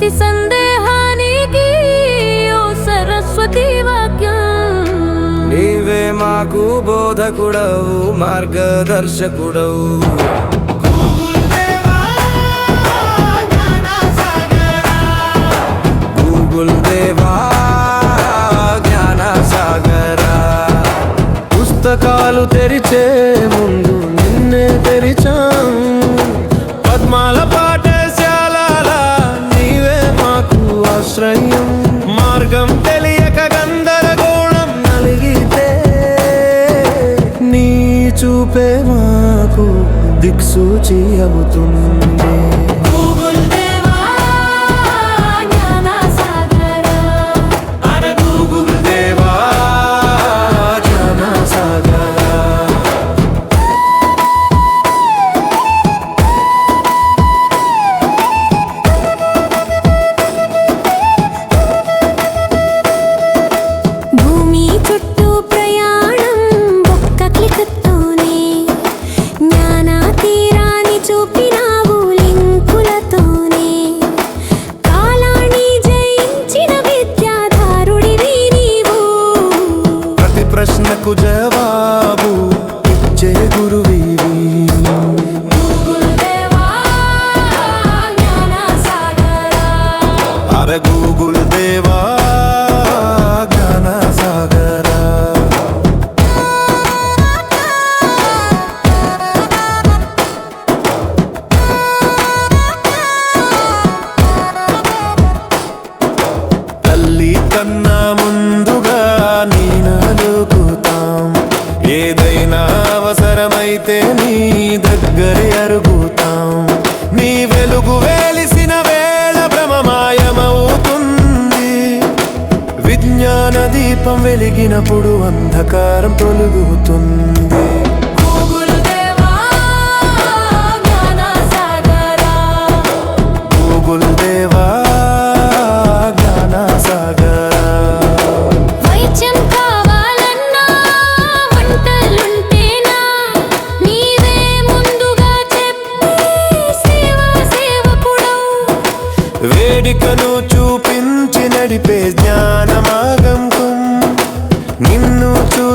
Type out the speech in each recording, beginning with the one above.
ప్రతి సందేహానికి ఓ సరస్వతి వాక్యం. నీవే మాకు బోధకుడవు మార్గదర్శకుడవు. గూగుల్ దేవా జ్ఞాన సాగరా పుస్తకాలు తెరిచే చూపే మాకు దిక్సూచి అవుతుంది గూగుల్ ప్రశ్నకు జవాబు ఇచ్చే గురువివి. అరే గూగుల్ దేవా ఏదైనా అవసరమైతే నీ దగ్గరే అరుగుతాం. నీ వెలుగు వేలిసిన వేళ భ్రమమాయమవుతుంది. విజ్ఞాన దీపం వెలిగినప్పుడు అంధకారం తొలుగుతుంది.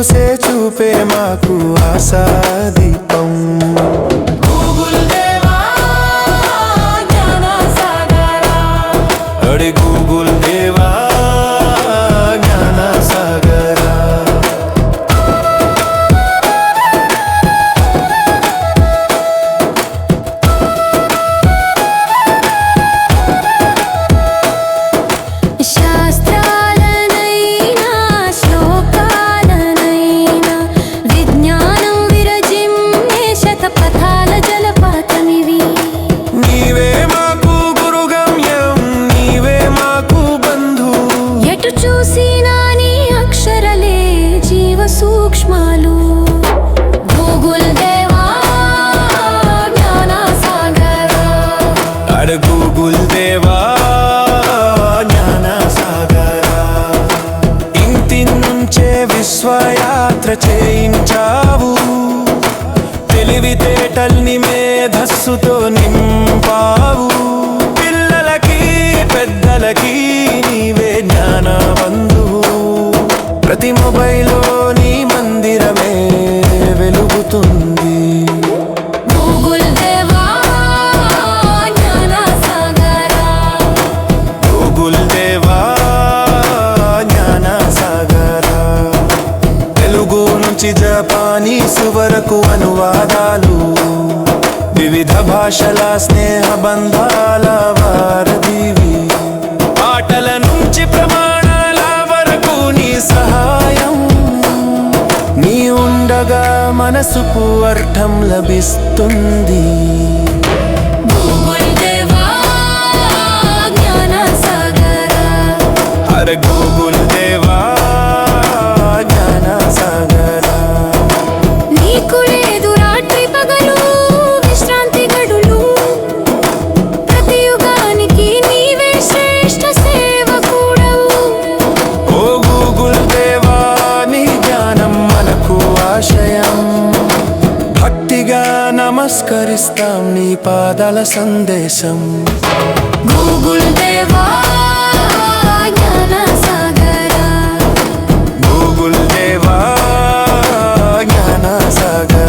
చూసే చూపే మాకు సాగరా. అడి గూగుల్ విశ్వయాత్ర చేయించావు. తెలివితేటల్ని మేధస్సుతో నింపావు. పిల్లలకి పెద్దలకి నుంచి జపానీసు వరకు అనువాదాలు. వివిధ భాషల స్నేహ బంధాల వారదివి పాటల నుంచి ప్రమాణాల వరకు నీ సహాయం. నీ ఉండగా మనసుకు అర్థం లభిస్తుంది. స్మరిస్తాం నీ పాదాల సందేశం. గూగుల్ దేవా గూగుల్ దేవా జ్ఞానసాగర.